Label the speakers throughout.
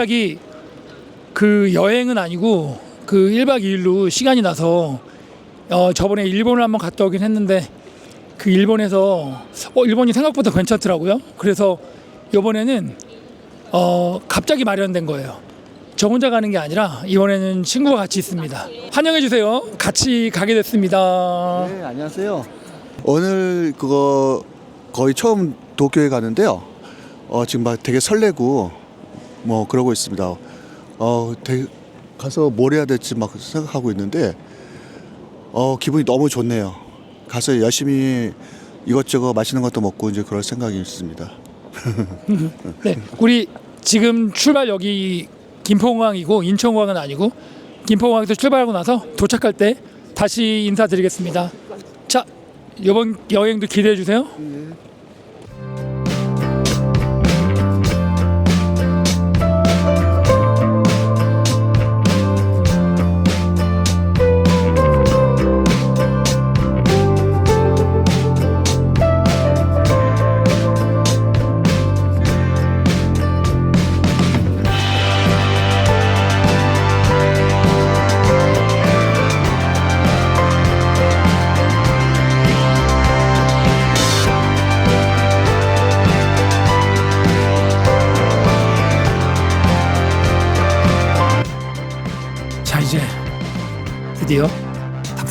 Speaker 1: 갑자기 그 여행은 아니고 그 1박 2일로 시간이 나서 어 저번에 일본을 한번 갔다 오긴 했는데 그 일본에서 어 일본이 생각보다 괜찮더라고요. 그래서 이번에는 어 갑자기 마련된 거예요. 저 혼자 가는 게 아니라 이번에는 친구가 같이 있습니다. 환영해 주세요. 같이 가게 됐습니다.
Speaker 2: 네, 안녕하세요. 오늘 그거 거의 처음 도쿄에 가는데요. 어, 지금 막 되게 설레고 뭐 그러고 있습니다. 어, 되게 가서 뭘 해야 될지 막 생각하고 있는데 어, 기분이 너무 좋네요. 가서 열심히 이것저것 맛있는 것도 먹고 이제 그럴 생각이 있습니다.
Speaker 1: 네, 우리 지금 출발 여기 김포공항이고 인천공항은 아니고 김포공항에서 출발하고 나서 도착할 때 다시 인사드리겠습니다. 자, 이번 여행도 기대해 주세요.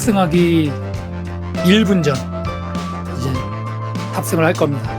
Speaker 1: 탑승하기 1분 전 이제 탑승을 할 겁니다.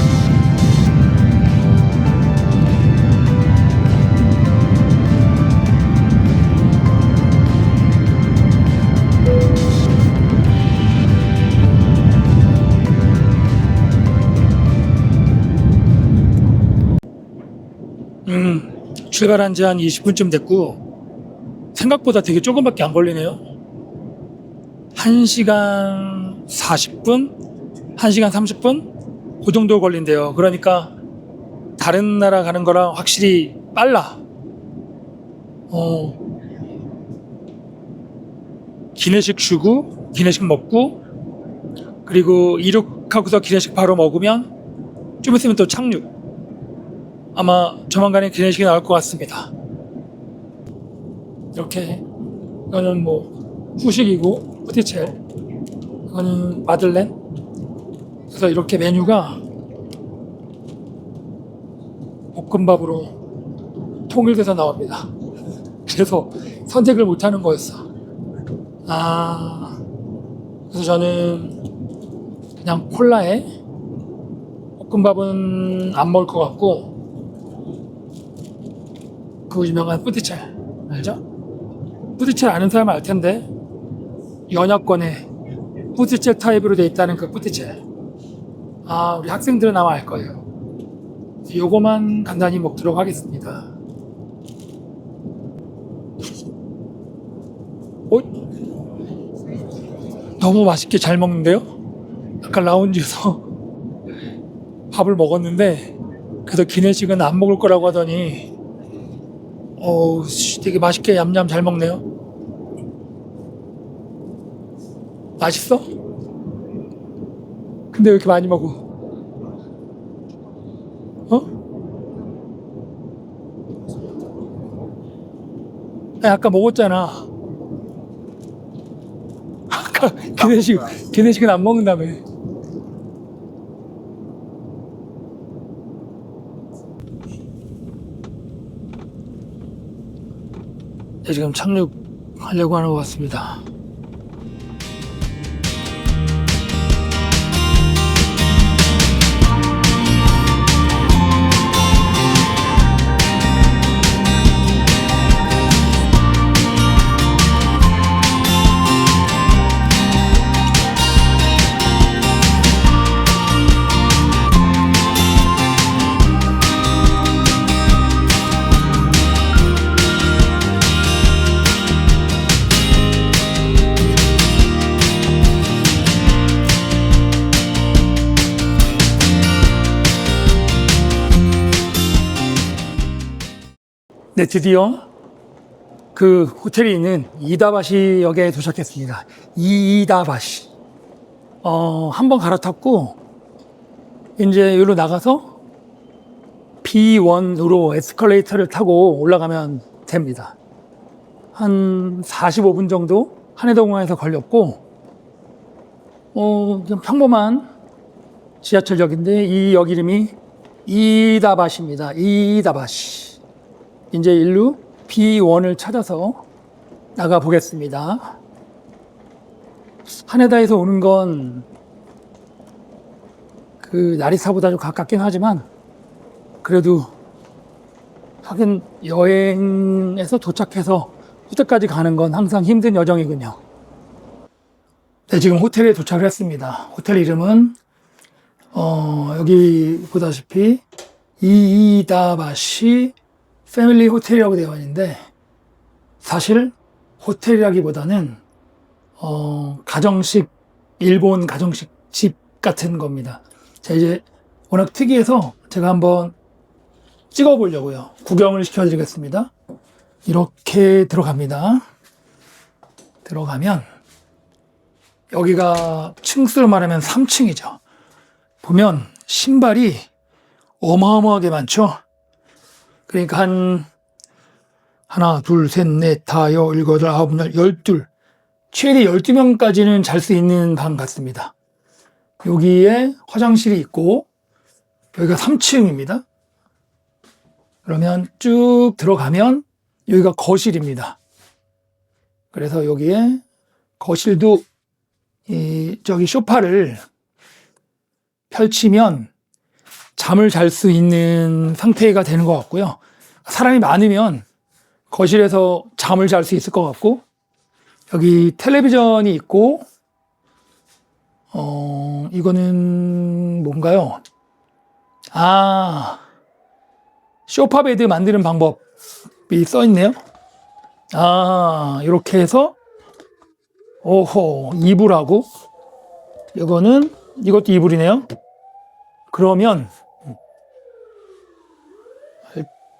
Speaker 1: 출발한 지 한 20분쯤 됐고 생각보다 되게 조금밖에 안 걸리네요. 1시간 40분? 1시간 30분? 그 정도 걸린대요. 그러니까 다른 나라 가는 거랑 확실히 빨라. 어, 기내식 주고 기내식 먹고 그리고 이륙하고서 기내식 바로 먹으면 좀 있으면 또 착륙. 아마 조만간에 기내식이 나올 것 같습니다. 이렇게 이거는 뭐 후식이고 푸티첼 이거는 마들렌 그래서 이렇게 메뉴가 볶음밥으로 통일돼서 나옵니다. 그래서 선택을 못하는 거였어. 아 그래서 저는 그냥 콜라에 볶음밥은 안 먹을 것 같고 그 유명한 뿌디첼 알죠? 뿌디첼 아는 사람 알 텐데 연합권에 뿌디첼 타입으로 돼 있다는 그 뿌디첼 아 우리 학생들은 아마 알 거예요 요거만 간단히 먹도록 하겠습니다 어? 너무 맛있게 잘 먹는데요? 아까 라운지에서 밥을 먹었는데 그래서 기내식은 안 먹을 거라고 하더니 어우, 씨, 되게 맛있게 얌얌 잘 먹네요. 맛있어? 근데 왜 이렇게 많이 먹어? 어? 야, 아까 먹었잖아. 아까 기내식, 기내식은 안 먹는다며. 지금 착륙하려고 하는 것 같습니다. 네, 드디어 그 호텔이 있는 이다바시 역에 도착했습니다. 이다바시. 어, 한 번 갈아탔고, 이제 여기로 나가서 B1으로 에스컬레이터를 타고 올라가면 됩니다. 한 45분 정도 한해동공항에서 걸렸고, 어, 평범한 지하철역인데 이 역 이름이 이다바시입니다. 이다바시. 이제 일루 B1을 찾아서 나가 보겠습니다. 하네다에서 오는 건 그 나리사보다 좀 가깝긴 하지만 그래도 하긴 여행에서 도착해서 호텔까지 가는 건 항상 힘든 여정이군요. 네, 지금 호텔에 도착을 했습니다. 호텔 이름은 어, 여기 보다시피 이이다바시 패밀리 호텔이라고 되어 있는데 사실 호텔이라기보다는 어, 가정식 일본 가정식 집 같은 겁니다. 자 이제 워낙 특이해서 제가 한번 찍어 보려고요. 구경을 시켜 드리겠습니다. 이렇게 들어갑니다. 들어가면 여기가 층수로 말하면 3층이죠. 보면 신발이 어마어마하게 많죠. 그러니까 한 하나, 둘, 셋, 넷, 다, 여, 일곱, 여덟, 아홉, 열, 열둘. 최대 12명까지는 잘 수 있는 방 같습니다. 여기에 화장실이 있고, 여기가 3층입니다. 그러면 쭉 들어가면 여기가 거실입니다. 그래서 여기에 거실도 이 저기 소파를 펼치면 잠을 잘 수 있는 상태가 되는 것 같고요. 사람이 많으면 거실에서 잠을 잘 수 있을 것 같고, 여기 텔레비전이 있고, 어, 이거는 뭔가요? 아, 쇼파 베드 만드는 방법이 써 있네요. 아, 이렇게 해서, 오호, 이불하고, 이거는, 이것도 이불이네요. 그러면, 할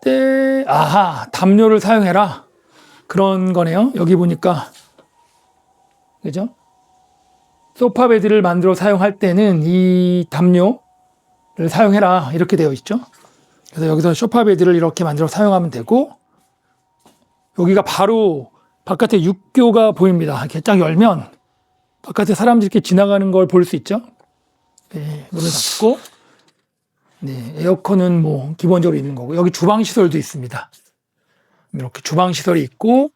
Speaker 1: 때, 아하, 담요를 사용해라. 그런 거네요. 여기 보니까. 그죠? 소파 베드를 만들어 사용할 때는 이 담요를 사용해라. 이렇게 되어 있죠. 그래서 여기서 소파 베드를 이렇게 만들어 사용하면 되고, 여기가 바로 바깥에 육교가 보입니다. 이렇게 딱 열면 바깥에 사람들이 이렇게 지나가는 걸 볼 수 있죠. 네, 문을 닫고, 네, 에어컨은 뭐 기본적으로 있는 거고, 여기 주방 시설도 있습니다. 이렇게 주방 시설이 있고,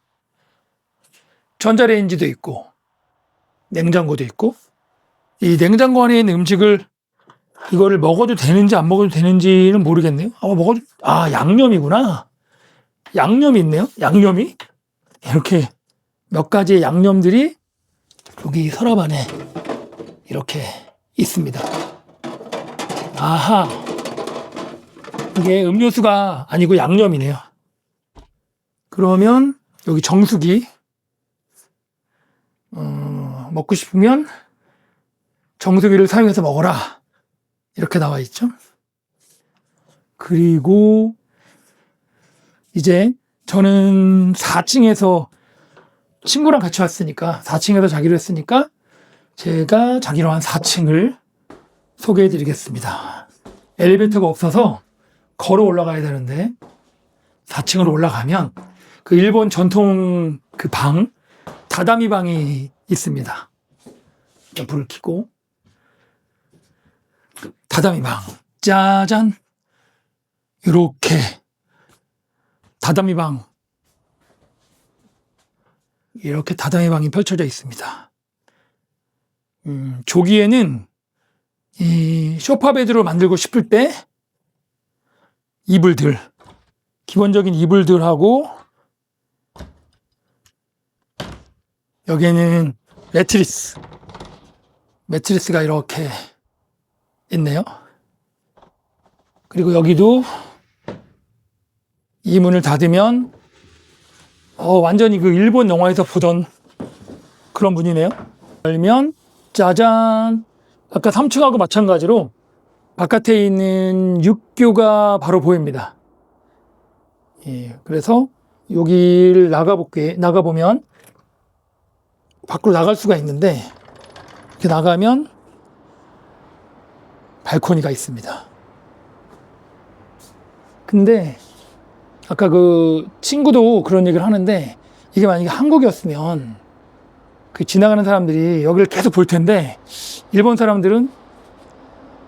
Speaker 1: 전자레인지도 있고, 냉장고도 있고, 이 냉장고 안에 있는 음식을 이거를 먹어도 되는지 안 먹어도 되는지는 모르겠네요. 아, 먹어도, 아, 양념이구나. 양념이 있네요. 양념이. 이렇게 몇 가지의 양념들이 여기 서랍 안에 이렇게 있습니다. 아하. 이게 음료수가 아니고 양념이네요. 그러면 여기 정수기. 어, 먹고 싶으면 정수기를 사용해서 먹어라. 이렇게 나와 있죠. 그리고 이제 저는 4층에서 친구랑 같이 왔으니까 4층에서 자기로 했으니까 제가 자기로 한 4층을 소개해 드리겠습니다. 엘리베이터가 없어서 걸어 올라가야 되는데 4층으로 올라가면 그 일본 전통 그 방, 다다미 방이 있습니다. 불을 켜고 다다미 방 짜잔 이렇게 다다미 방 이렇게 다다미 방이 펼쳐져 있습니다. 음, 조기에는 이 소파 베드로 만들고 싶을 때 이불들 기본적인 이불들하고 여기에는 매트리스 매트리스가 이렇게 있네요. 그리고 여기도 이 문을 닫으면 어, 완전히 그 일본 영화에서 보던 그런 문이네요. 열면 짜잔 아까 3층하고 마찬가지로 바깥에 있는 육교가 바로 보입니다. 예, 그래서 여기를 나가볼게 나가보면 밖으로 나갈 수가 있는데 이렇게 나가면 발코니가 있습니다. 근데 아까 그 친구도 그런 얘기를 하는데 이게 만약에 한국이었으면 그 지나가는 사람들이 여기를 계속 볼 텐데 일본 사람들은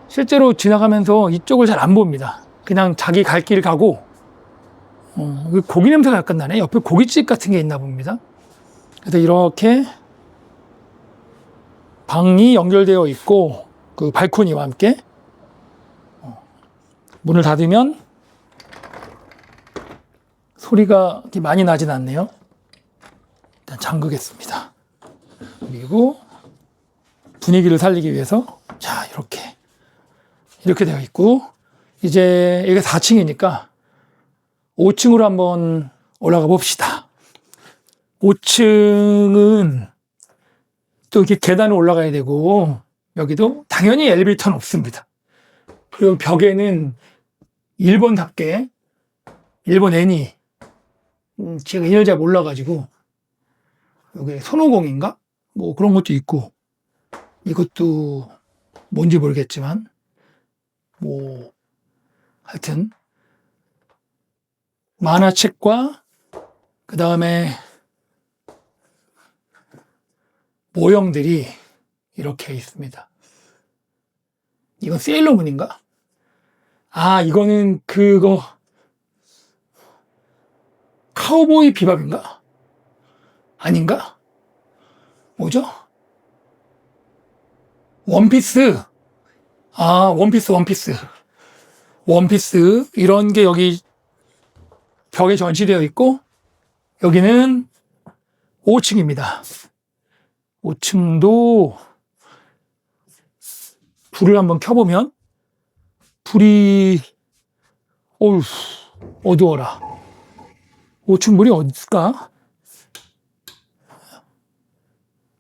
Speaker 1: 실제로 지나가면서 이쪽을 잘 안 봅니다. 그냥 자기 갈 길 가고 어, 여기 고기 냄새가 약간 나네. 옆에 고깃집 같은 게 있나 봅니다. 그래서 이렇게 방이 연결되어 있고 그 발코니와 함께 어, 문을 닫으면 소리가 많이 나진 않네요. 일단 잠그겠습니다. 그리고 분위기를 살리기 위해서 자 이렇게 이렇게 되어 있고 이제 이게 4층이니까 5층으로 한번 올라가 봅시다. 5층은 또 이렇게 계단을 올라가야 되고 여기도 당연히 엘리베이터는 없습니다. 그리고 벽에는 일본답게 일본 애니 음, 제가 이걸 잘 몰라가지고 여기 손오공인가 뭐 그런 것도 있고 이것도 뭔지 모르겠지만 뭐 하여튼 만화책과 그 다음에 모형들이 이렇게 있습니다. 이건 세일러문인가? 아, 이거는 그거 카우보이 비밥인가? 아닌가? 뭐죠? 원피스. 아, 원피스, 원피스. 원피스. 이런 게 여기 벽에 전시되어 있고, 여기는 5층입니다. 5층도 불을 한번 켜보면, 불이, 어휴, 어두워라. 5층 물이 어디 있을까?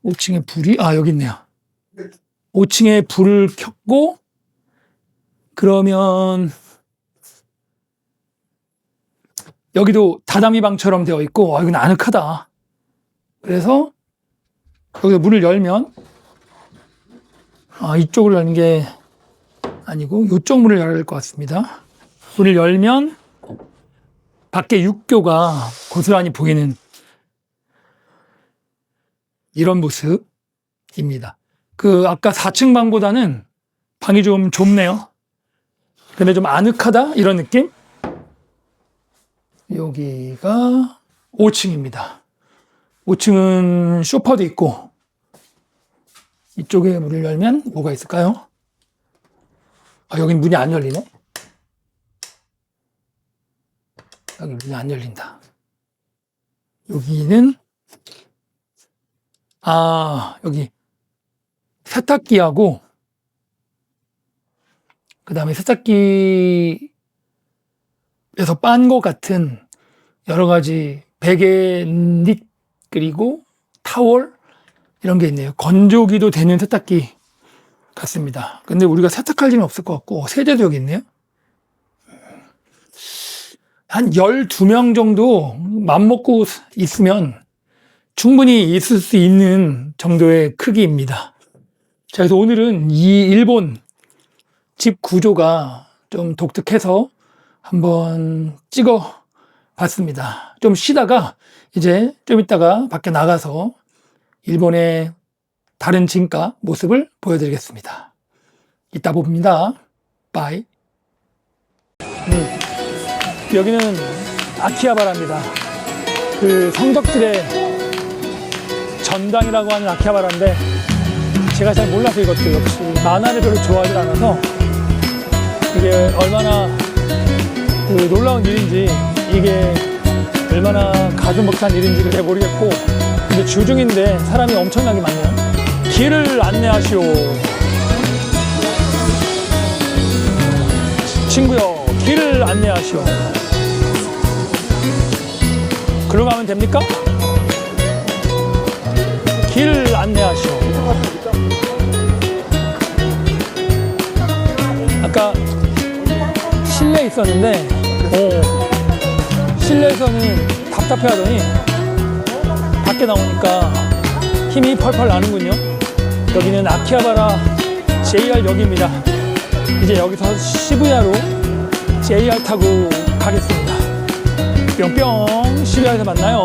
Speaker 1: 5층에 불이, 아, 여기 있네요. 5층에 불을 켰고, 그러면, 여기도 다다미 방처럼 되어 있고, 아, 이건 아늑하다. 그래서, 여기서 문을 열면, 아, 이쪽으로 열는 게 아니고, 이쪽 문을 열어야 될 것 같습니다. 문을 열면, 밖에 육교가 고스란히 보이는 이런 모습입니다. 그 아까 4층 방보다는 방이 좀 좁네요. 근데 좀 아늑하다 이런 느낌? 여기가 5층입니다. 5층은 쇼파도 있고 이쪽에 문을 열면 뭐가 있을까요? 아, 여긴 문이 안 열리네. 여기 문이 안 열린다. 여기는 아 여기 세탁기하고 그 다음에 세탁기에서 빤 것 같은 여러 가지 베개 닛 그리고 타월 이런 게 있네요. 건조기도 되는 세탁기 같습니다. 근데 우리가 세탁할 일은 없을 것 같고 세제도 여기 있네요. 한 12명 정도 맘먹고 있으면 충분히 있을 수 있는 정도의 크기입니다. 자, 그래서 오늘은 이 일본 집 구조가 좀 독특해서 한번 찍어 봤습니다. 좀 쉬다가 이제 좀 이따가 밖에 나가서 일본의 다른 진가 모습을 보여드리겠습니다. 이따 봅니다. 바이. 음. 여기는 아키하바라입니다. 그 성덕들의 전당이라고 하는 아키하바라인데 제가 잘 몰라서 이것도 역시 만화를 별로 좋아하지 않아서 이게 얼마나 그 놀라운 일인지 이게 얼마나 가슴 벅찬 일인지를 잘 모르겠고 근데 주중인데 사람이 엄청나게 많네요. 길을 안내하시오. 친구요, 길을 안내하시오. 글로 가면 됩니까? 길 안내하시오. 있었는데, 오, 실내에서는 답답해 하더니 밖에 나오니까 힘이 펄펄 나는군요. 여기는 아키하바라 JR역입니다. 이제 여기서 시부야로 JR 타고 가겠습니다. 뿅뿅 시부야에서 만나요.